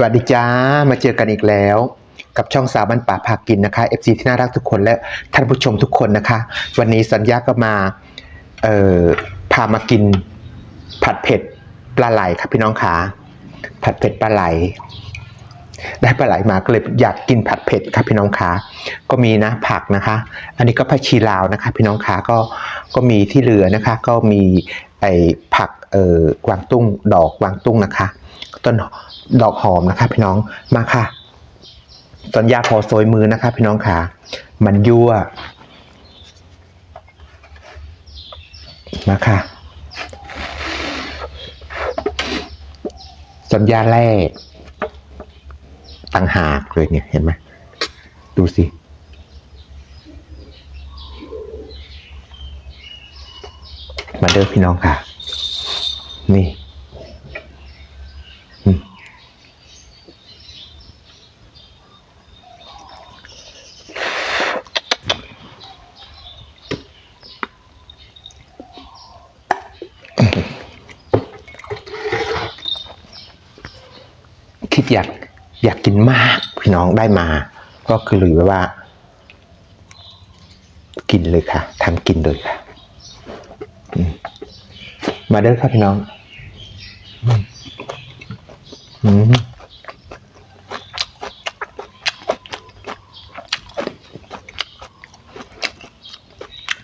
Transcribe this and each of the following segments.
สวัสดีจ้า มาเจอกันอีกแล้ว กับช่องสาวบ้านป่าพากินนะคะ FC ที่น่ารักทุกคนและท่านผู้ชมทุกคนนะคะ วันนี้สัญญาก็มาเอ่อพามากินผัดเผ็ดปลาไหลครับพี่น้องขาผัดเผ็ดปลาไหล ได้ปลาไหลมาก็เลยอยากกินผัดเผ็ดครับพี่น้องขาก็มีนะผักนะคะ อันนี้ก็ผักชีลาวนะคะ พี่น้องขาก็ก็มีที่เหลือนะคะ ก็มีไอ้ผักเอ่อกวางตุ้งดอกกวางตุ้งนะคะ ต้นดอกหอมนะคะพี่น้องมาค่ะตอนยาพอโซยมือนะคะพี่น้องค่ะมันยั่วมาค่ะสัญญาแรกต่างหากเลยเนี่ยเห็นไหมดูสิมาเด้อพี่น้องค่ะ นี่ คิดอยากอยากกินมาก พี่น้อง ได้มา ก็คือหรือว่า กินเลยค่ะทำกินเลยค่ะมมาเด้อครับพี่น้อง อืมอืม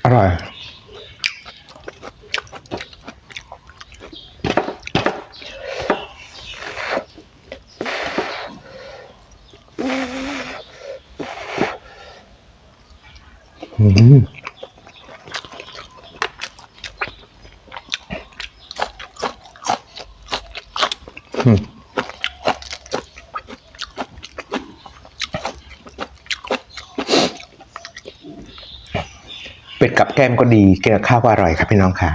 อร่อย อืมอืม เป็ดกับแก้มก็ดีกินกับข้าวก็อร่อยครับพี่น้องค่ะ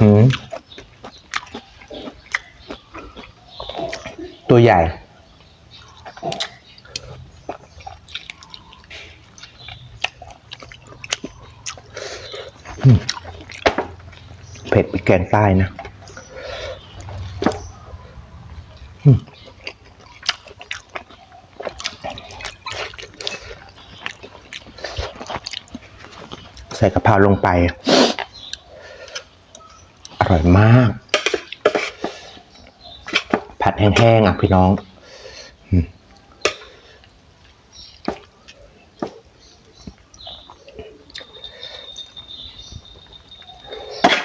อืมตัวใหญ่ เผ็ดไปแกงใต้นะใส่กะเพราลงไป อร่อยมาก ผัดแห้งๆอะพี่น้อง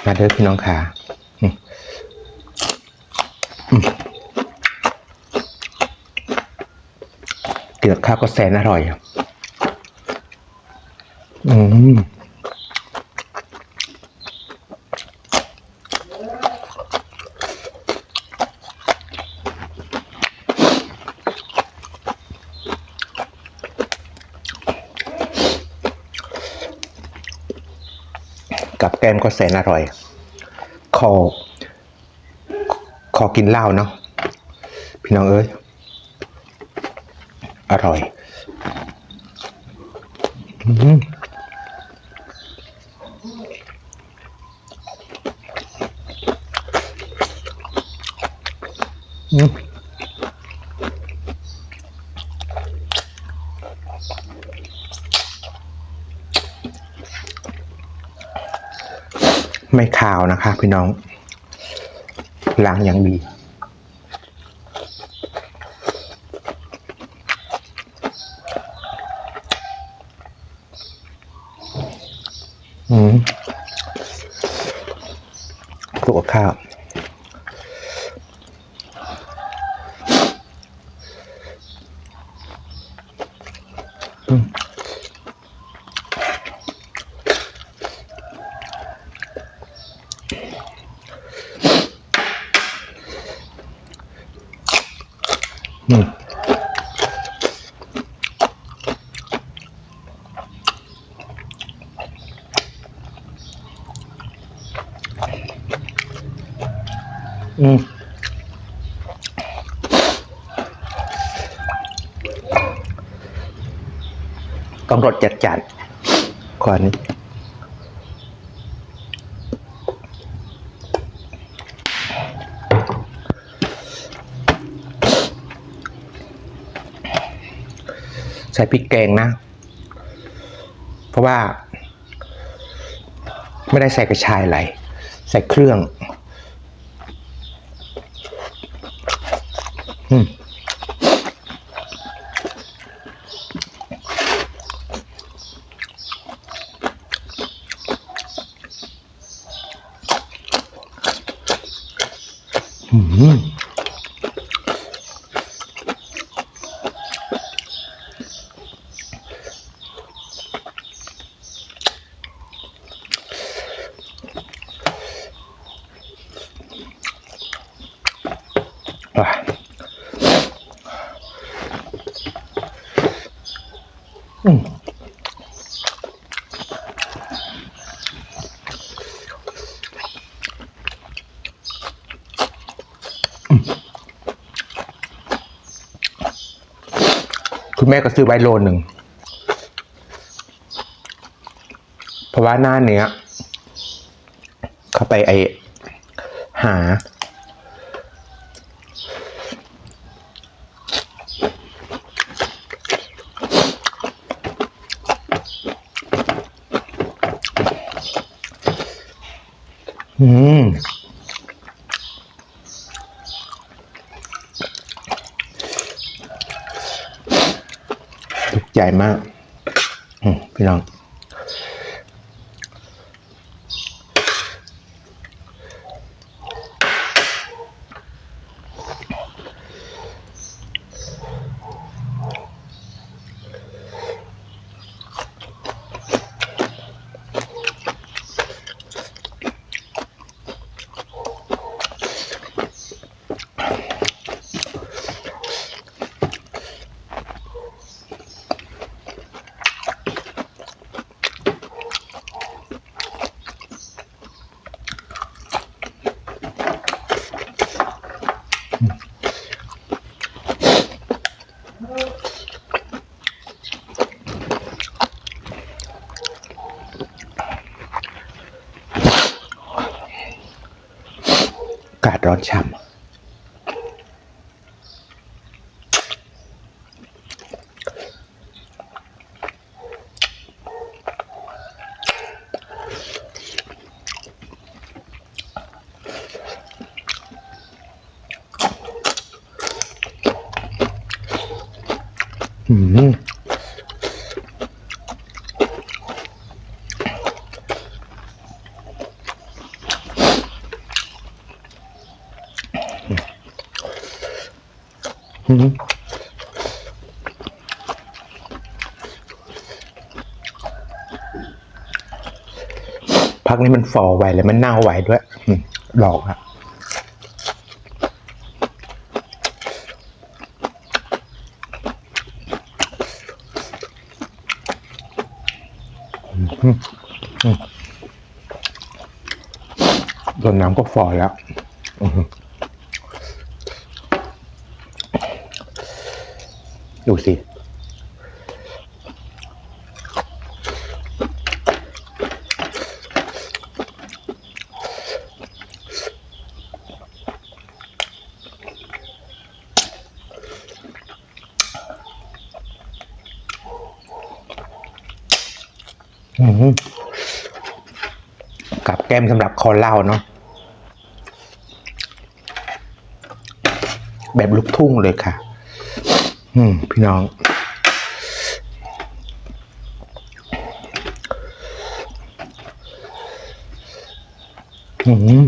มาเด้อพี่น้องค่ะอืมอืมเกือบข้าวก็แสนอร่อยอะอืม แกมก็แสนอร่อย คอ คอกินเหล้าเนาะพี่น้องเอ้ย อร่อยอืม ไม่ขาวนะคะพี่น้องล้างอย่างดีอืมคลุกกับข้าว อืมอืมต้องรสจัดจัดๆก่อนนี้ ส่พริกแกงนะ เพราะว่า ไม่ได้ใส่กระชายอะไรใส่เครื่อง อืมอืม คุณแม่ก็ซื้อไว้โลหนึ่ง เพราะว่าหน้าเนี้ย เข้าไปไอหา อืม ใหญ่มากพี่น้อง พักนี้มันฟอไวเลยมันเน่าไวด้วยอืมดอกอะอืมอืมโดนน้ำก็ฟอแล้วดูสิ มสำหรับคอเหล้าเนาะแบบลูกทุ่งเลยค่ะ อืม พี่น้อง อืม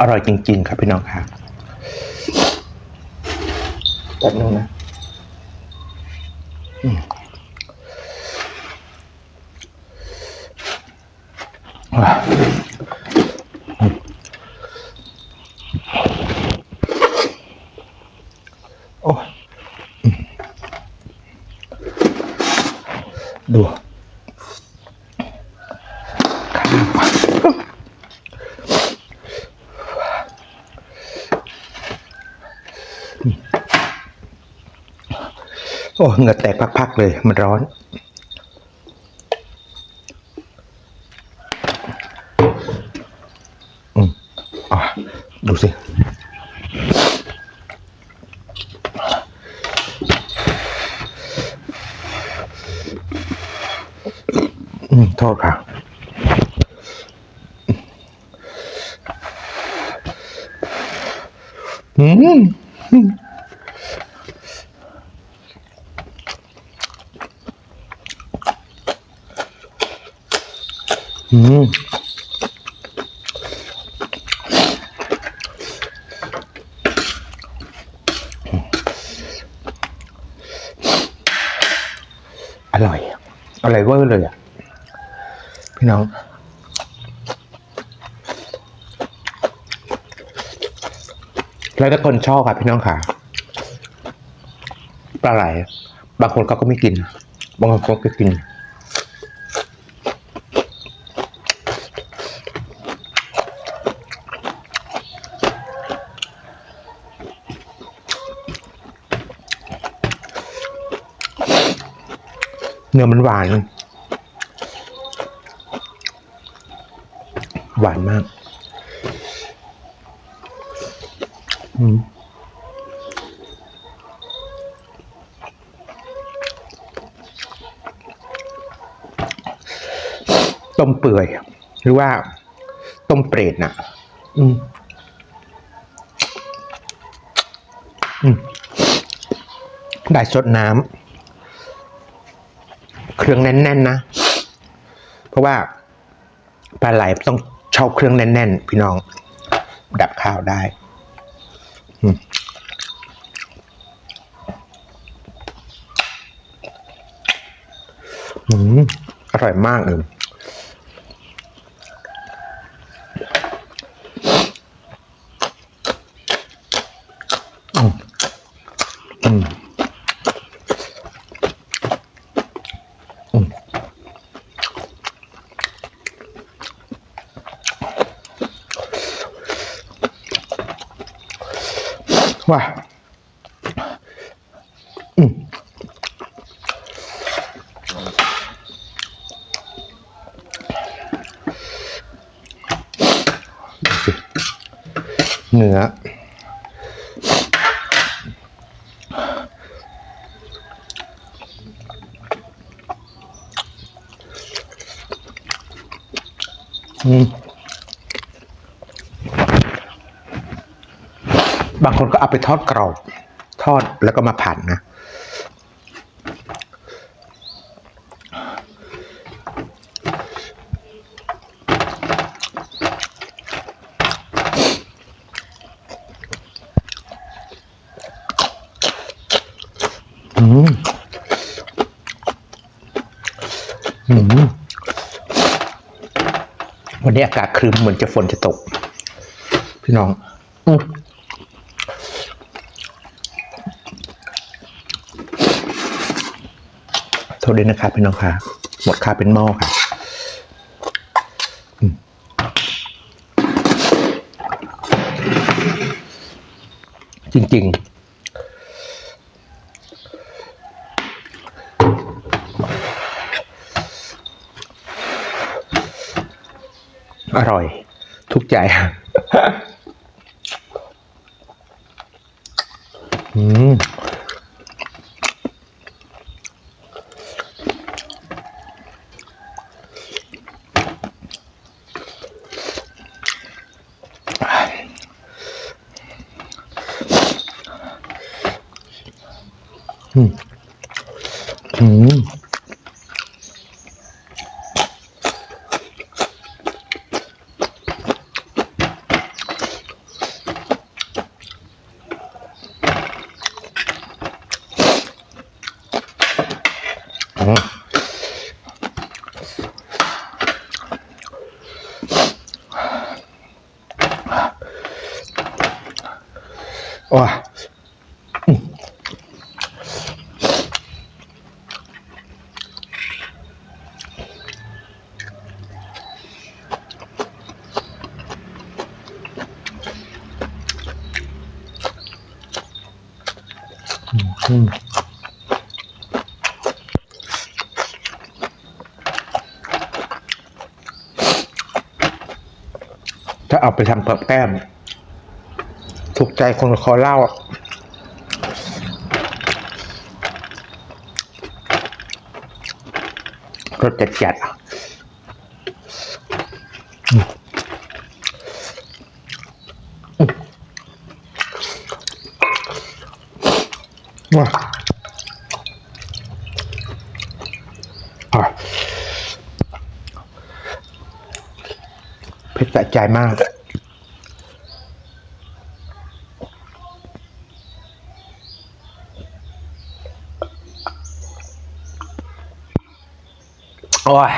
อร่อยจริง ๆ ครับพี่น้องครับแป๊บนึงนะอืมอะ โอ้ยอืม ดูโอ้เหงื่อแตกพักๆเลย มันร้อน อืมอะ ดูสิ อืมโทษค่ะอื พี่น้องแล้วถ้าคนชอบค่ะพี่น้องค่ะปลาไหล บางคนเขาก็ไม่กิน บางคนเขาก็กิน เนื้อมันหวาน หวานมาก อืมต้มเปื่อย หรือว่า ต้มเปรตน่ะ อืม อืม ได้สดน้ำ เครื่องแน่น ๆ นะ เพราะว่าปลาไหลต้อง เชอบเครื่องแน่นๆ พี่น้อง ดับข้าวได้อืมอืมอร่อยมากเลยอืมอืม เนื้ออบางคนก็เอาไปทอดกรอบ ทอดแล้วก็มาผัดนะ มอืมวันนี้อากาศครึมเหมือนจะฝนจะตก พี่น้องอืโทษด้วยนะครับพี่น้องค่ะ หมดค่าเป็นหม้อค่ะจริง ๆ อร่อย ทุกใจอืมอืมอืม ถ้าเอาไปทำกับแก้ม ถูกใจคนคอเหล้าอะรสจัดจัดๆอะอืมอืม ว้าอะเผ็ดสะใจมากโอ้ย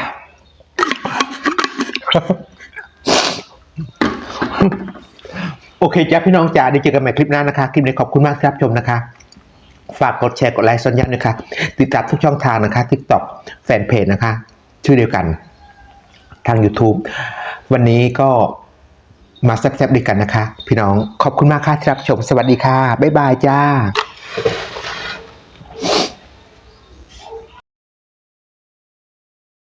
โอเคจ้าพี่น้องจ๋าเดี๋ยวเจอกันใหม่คลิปหน้านะคะ คลิปนี้ขอบคุณมากที่รับชมนะคะ ฝากกดแชร์กดไลค์สัญญาณนะคะ ติดตามทุกช่องทางนะคะ TikTok แฟนเพจนะคะ ชื่อเดียวกันทาง YouTube วันนี้ก็มาแซ่บๆด้วยกันนะคะ พี่น้องขอบคุณมากค่ะที่รับชมสวัสดีค่ะ บ๊ายบายจ้า